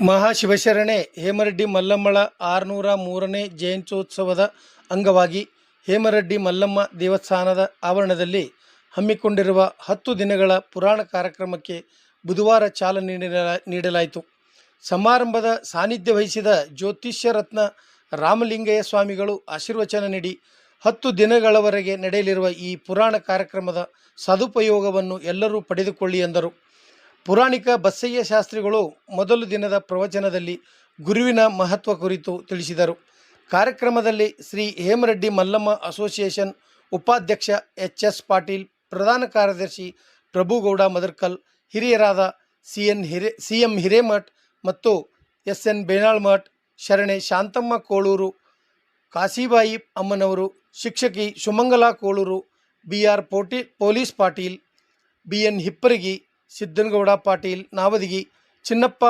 ಮಹಾಶಿವಶರಣೆ ಹೇಮರೆಡ್ಡಿ ಮಲ್ಲಮ್ಮಳ ಆರುನೂರ ಮೂರನೇ ಜಯಂತ್ಯೋತ್ಸವದ ಅಂಗವಾಗಿ ಹೇಮರೆಡ್ಡಿ ಮಲ್ಲಮ್ಮ ದೇವಸ್ಥಾನದ ಆವರಣದಲ್ಲಿ ಹಮ್ಮಿಕೊಂಡಿರುವ ಹತ್ತು ದಿನಗಳ ಪುರಾಣ ಕಾರ್ಯಕ್ರಮಕ್ಕೆ ಬುಧವಾರ ಚಾಲನೆ ನೀಡಲ, ನೀಡಲಾಯಿತು. ಸಮಾರಂಭದ ಸಾನ್ನಿಧ್ಯ ವಹಿಸಿದ ಜ್ಯೋತಿಷ್ಯ ರತ್ನ ರಾಮಲಿಂಗಯ್ಯ ಸ್ವಾಮಿಗಳು ಆಶೀರ್ವಚನ ನೀಡಿ ಹತ್ತು ದಿನಗಳವರೆಗೆ ನಡೆಯಲಿರುವ ಈ ಪುರಾಣ ಕಾರ್ಯಕ್ರಮದ ಸದುಪಯೋಗವನ್ನು ಎಲ್ಲರೂ ಪಡೆದುಕೊಳ್ಳಿ ಎಂದರು. ಪುರಾಣಿಕ ಬಸಯ್ಯ ಶಾಸ್ತ್ರಿಗಳು ಮೊದಲು ದಿನದ ಪ್ರವಚನದಲ್ಲಿ ಗುರುವಿನ ಮಹತ್ವ ಕುರಿತು ತಿಳಿಸಿದರು. ಕಾರ್ಯಕ್ರಮದಲ್ಲಿ ಶ್ರೀ ಹೇಮರೆಡ್ಡಿ ಮಲ್ಲಮ್ಮ ಅಸೋಸಿಯೇಷನ್ ಉಪಾಧ್ಯಕ್ಷ ಎಚ್ ಎಸ್ ಪಾಟೀಲ್, ಪ್ರಧಾನ ಕಾರ್ಯದರ್ಶಿ ಪ್ರಭುಗೌಡ ಮದರ್ಕಲ್, ಹಿರಿಯರಾದ C N Hire C M Hiremath ಮತ್ತು ಎಸ್ ಎನ್ ಬೇನಾಳ್ಮಠ್ ಶರಣೆ ಶಾಂತಮ್ಮ ಕೋಳೂರು ಕಾಶಿಬಾಯಿ ಅಮ್ಮನವರು, ಶಿಕ್ಷಕಿ Sumangala Koluru, B R Poti, police Patil, B N Hipparagi Siddanagouda Patil, Navadagi, Chinnappa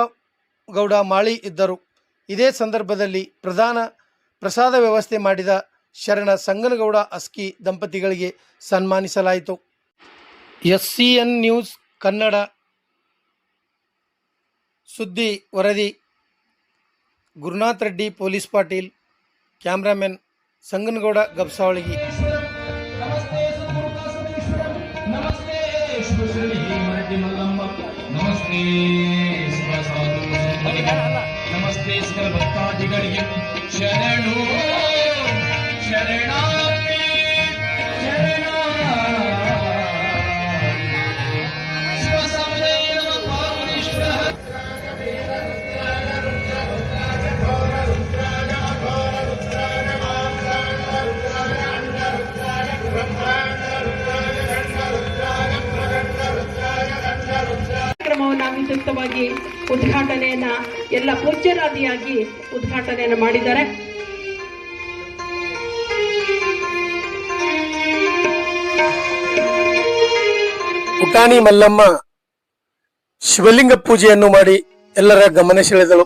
Gouda, Mali ಇದ್ದರು. ಇದೇ ಸಂದರ್ಭದಲ್ಲಿ ಪ್ರಧಾನ ಪ್ರಸಾದ ವ್ಯವಸ್ಥೆ ಮಾಡಿದ ಶರಣ ಸಂಗನಗೌಡ ಅಸ್ಕಿ ದಂಪತಿಗಳಿಗೆ ಸನ್ಮಾನಿಸಲಾಯಿತು. S C N news Kannada ಸುದ್ದಿ ವರದಿ. Gurunath Reddy, police Patil, cameraman Sanganagouda, Gabsavalagi. नमस्ते नमस्ते सर्वभक्ताधिगण्यं शरण ಕಾರ್ಯಕ್ರಮವನ್ನು ಉದ್ಘಾಟನೆಯನ್ನ ಎಲ್ಲ ಪೂಜ್ಯರಾದಿಯಾಗಿ ಉದ್ಘಾಟನೆಯನ್ನು ಮಾಡಿದ್ದಾರೆ. ಪುಟಾಣಿ ಮಲ್ಲಮ್ಮ ಶಿವಲಿಂಗ ಪೂಜೆಯನ್ನು ಮಾಡಿ ಎಲ್ಲರ ಗಮನ ಸೆಳೆದಳು.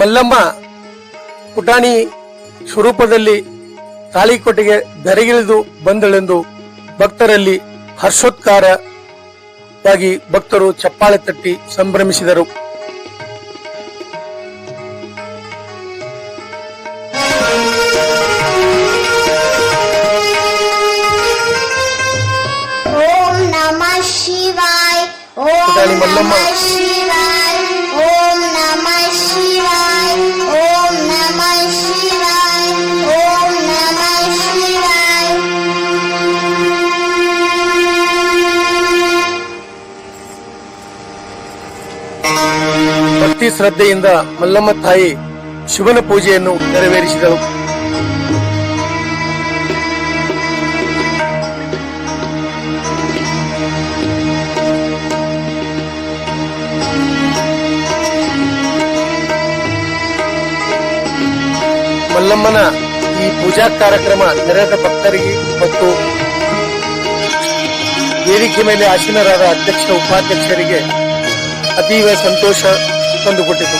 ಮಲ್ಲಮ್ಮ ಪುಟಾಣಿ ಸ್ವರೂಪದಲ್ಲಿ ತಾಳಿಕೋಟೆಗೆ ಧರೆಗಿಳಿದು ಬಂದಳೆಂದು ಭಕ್ತರಲ್ಲಿ ಹರ್ಷೋತ್ಕಾರವಾಗಿ ಭಕ್ತರು ಚಪ್ಪಾಳೆ ತಟ್ಟಿ ಸಂಭ್ರಮಿಸಿದರು. ಓಂ ನಮಃ ಶಿವಾಯ ಓಂ ನಮಃ ಶಿವಾಯ. ಭಕ್ತಿ ಶ್ರದ್ಧೆಯಿಂದ ಮಲ್ಲಮ್ಮ ತಾಯಿ ಶಿವನ ಪೂಜೆಯನ್ನು ನೆರವೇರಿಸಿದಳು. ಮಲ್ಲಮ್ಮನ ಈ ಪೂಜಾ ಕಾರ್ಯಕ್ರಮ ನೆರೆದ ಭಕ್ತರಿಗೆ ಮತ್ತು ವೇದಿಕೆ ಮೇಲೆ ಆಸೀನರಾದ ಅಧ್ಯಕ್ಷ, ಉಪಾಧ್ಯಕ್ಷರಿಗೆ ಅತೀವ ಸಂತೋಷ ತಂದುಕೊಟ್ಟಿತು.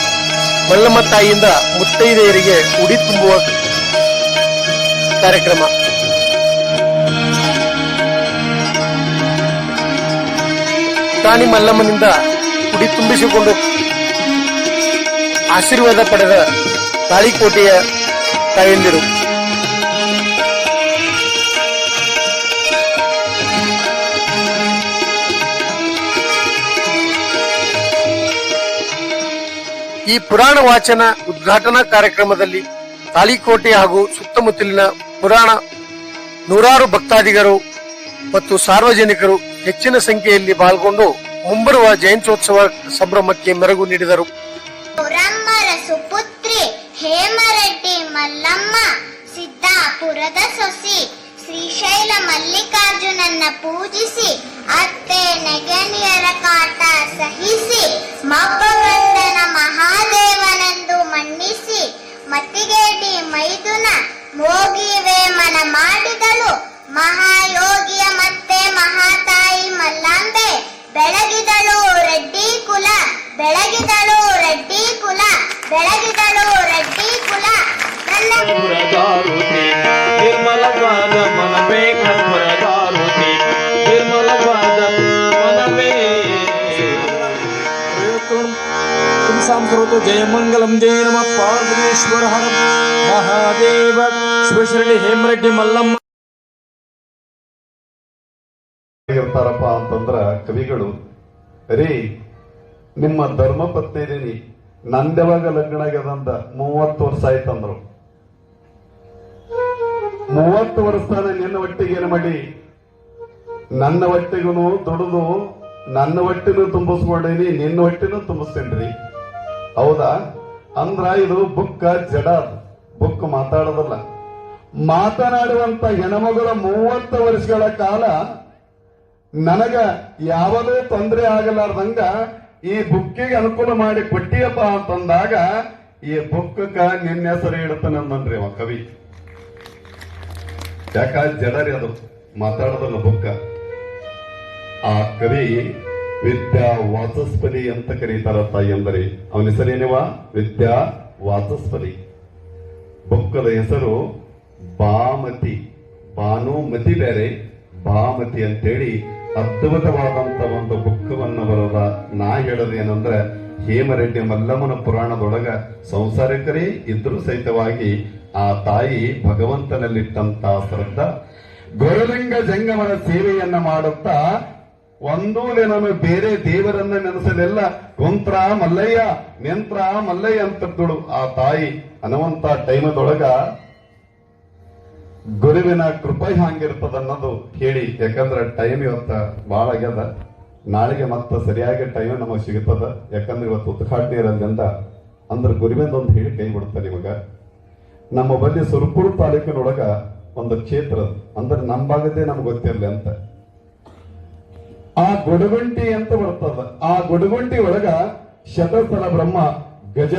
ಮಲ್ಲಮ್ಮ ತಾಯಿಯಿಂದ ಮುತ್ತೈದೆಯರಿಗೆ ಉಡಿ ತುಂಬುವ ಕಾರ್ಯಕ್ರಮ. ತಾನಿ ಮಲ್ಲಮ್ಮನಿಂದ ಉಡಿ ತುಂಬಿಸಿಕೊಂಡು ಆಶೀರ್ವಾದ ಪಡೆದ ತಾಳಿಕೋಟೆಯ ತಾಯಂದಿರು. ಈ ಪುರಾಣ ವಾಚನ ಉದ್ಘಾಟನಾ ಕಾರ್ಯಕ್ರಮದಲ್ಲಿ ತಾಲಿಕೋಟೆ ಹಾಗೂ ಸುತ್ತಮುತ್ತಲಿನ ಪುರಾಣ ನೂರಾರು ಭಕ್ತಾದಿಗರು ಮತ್ತು ಸಾರ್ವಜನಿಕರು ಹೆಚ್ಚಿನ ಸಂಖ್ಯೆಯಲ್ಲಿ ಪಾಲ್ಗೊಂಡು ಮುಂಬರುವ ಜಯಂತ್ಯೋತ್ಸವ ಸಂಭ್ರಮಕ್ಕೆ ಮೆರಗು ನೀಡಿದರು. ಸುಪುತ್ರಿ ಹೇಮರೆಡ್ಡಿ ಮಲ್ಲಮ್ಮ, ಸಿದ್ದಾಪುರದ ಸೊಸಿ, ಶ್ರೀಶೈಲ ಮಲ್ಲಿಕಾರ್ಜುನನ್ನ ಪೂಜಿಸಿ ಅತ್ತೆ ನೆಗನಿಯರ ಕಾಟ ಬೆಳಗಿದಳು ರೆಡ್ಡಿ ಕುಲ ಬೆಳಗಿದಳು ರೆಡ್ಡಿ ಕುಲ ನನ್ನ ದಾರುತಿ ನಿರ್ಮಲ ಪಾದ ಮನವೇ ಕಲ್ಪನ ದಾರುತಿ ನಿರ್ಮಲ ಪಾದ ಮನವೇ సాం కరోతు జయ మంగళం జయ నమ పార్వతీశ్వర హర మహాదేవ శివశరణి హేమరెడ్డి మల్లమ్మ ಹೇಳ್ತಾರಪ್ಪ ಅಂತಂದ್ರ ಕವಿಗಳು ರೀ ನಿಮ್ಮ ಧರ್ಮ ಪತ್ನಿದೀನಿ ನಂದೆವಾಗ ಲಗ್ನ ಆಗ್ಯದಂತ ಮೂವತ್ತು ವರ್ಷ ಆಯ್ತಂದ್ರು ಮೂವತ್ತು ವರ್ಷ ನಿನ್ನ ಒಟ್ಟಿಗೆ ಏನು ಮಾಡಿ? ನನ್ನ ಒಟ್ಟಿಗೂ ದುಡಿದು ನನ್ನ ಒಟ್ಟಿನೂ ತುಂಬಿಸ್ಕೊಂಡೀನಿ, ನಿನ್ನ ಹೊಟ್ಟೆನೂ ತುಂಬಿಸ್ತೇನ್ರಿ. ಹೌದಾ? ಅಂದ್ರ ಇದು ಬುಕ್ಕ ಜಡ ಬುಕ್ ಮಾತಾಡೋದಲ್ಲ. ಮಾತನಾಡುವಂತ ಹೆಣಮಗಳ ಮೂವತ್ತು ವರ್ಷಗಳ ಕಾಲ ನನಗ ಯಾವುದೇ ತೊಂದರೆ ಆಗಲಾರ್ದಂಗ ಈ ಬುಕ್ಕಿಗೆ ಅನುಕೂಲ ಮಾಡಿ ಕೊಟ್ಟಿಯಪ್ಪ ಅಂತಂದಾಗ ಈ ಬುಕ್ಕಕ್ಕ ನಿನ್ನ ಹೆಸರು ಇಡುತ್ತಾನೆ ಅಂದನ್ರಿ ಅವ ಕವಿ. ಯಾಕ? ಜಡರಿ ಅದು. ಮಾತಾಡೋದಲ್ಲ ಬುಕ್ಕ. ಆ ಕವಿ ವಿದ್ಯಾ ವಾಚಸ್ಪತಿ ಅಂತ ಕರೀತಾರ ತಾಯಿಯಂದರೆ ಅವನ ಹೆಸರೇನಿವ ವಿದ್ಯಾ ವಾಚಸ್ಪತಿ. ಬುಕ್ಕದ ಹೆಸರು ಬಾಮತಿ. ಭಾನುಮತಿ ಬೇರೆ. ಬಾಮತಿ ಅಂತೇಳಿ ಅದ್ಭುತವಾದಂತ ಒಂದು ಬುಕ್ಕವನ್ನು ಬರೋದ ನಾ ಏನಂದ್ರೆ, ಹೇಮರೆಡ್ಡಿ ಮಲ್ಲಮ್ಮನ ಪುರಾಣದೊಳಗ ಸಂಸಾರಿಕರೇ ಇದ್ರೂ ಸಹಿತವಾಗಿ ಆ ತಾಯಿ ಭಗವಂತನಲ್ಲಿಟ್ಟಂತ ಶ್ರದ್ಧಾ. ಗುರುಲಿಂಗ ಜಂಗಮನ ಸೇವೆಯನ್ನ ಮಾಡುತ್ತಾ ಒಂದೂ ನಮಗೆ ಬೇರೆ ದೇವರನ್ನ ನೆನೆಸಲಿಲ್ಲ, ಕುಂತ್ರ ಮಲ್ಲಯ್ಯ, ನೆಂತ್ರ ಮಲ್ಲಯ್ಯ ಅಂತದ್ದಳು ಆ ತಾಯಿ. ಅನ್ನುವಂತ ಟೈಮದೊಳಗ ಗುರುವಿನ ಕೃಪೆ ಹಂಗಿರ್ತದ ಅನ್ನೋದು ಹೇಳಿ. ಯಾಕಂದ್ರೆ ಟೈಮ್ ಇವತ್ತ ಭಾಳ ಆಗ್ಯದ. ನಾಳೆಗೆ ಮತ್ತೆ ಸರಿಯಾಗಿ ಟೈಮ್ ನಮಗೆ ಸಿಗುತ್ತದ ಯಾಕಂದ್ರೆ ಇವತ್ತು ಉದ್ಘಾಟನೆ ಇರೋದ್ರಿಂದ ಅಂದ್ರೆ ಗುರುವಿಂದ ಒಂದು ಹೇಳಿ ಕೈ ಬಿಡ್ತಾರೆ ನಿಮಗ ನಮ್ಮ ಬಲ್ಲಿ ಸುರಪುರ ತಾಲೂಕಿನೊಳಗ ಒಂದು ಕ್ಷೇತ್ರ ಅದ. ಅಂದ್ರೆ ನಮ್ಮ ಭಾಗದೇ ನಮ್ಗೆ ಗೊತ್ತಿರಲಿ ಅಂತ. ಆ ಗುಡಗುಂಟಿ ಅಂತ ಬರ್ತದ. ಆ ಗುಡಗುಂಟಿ ಒಳಗ ಶತಸ್ಥಲ ಬ್ರಹ್ಮ ಗಜ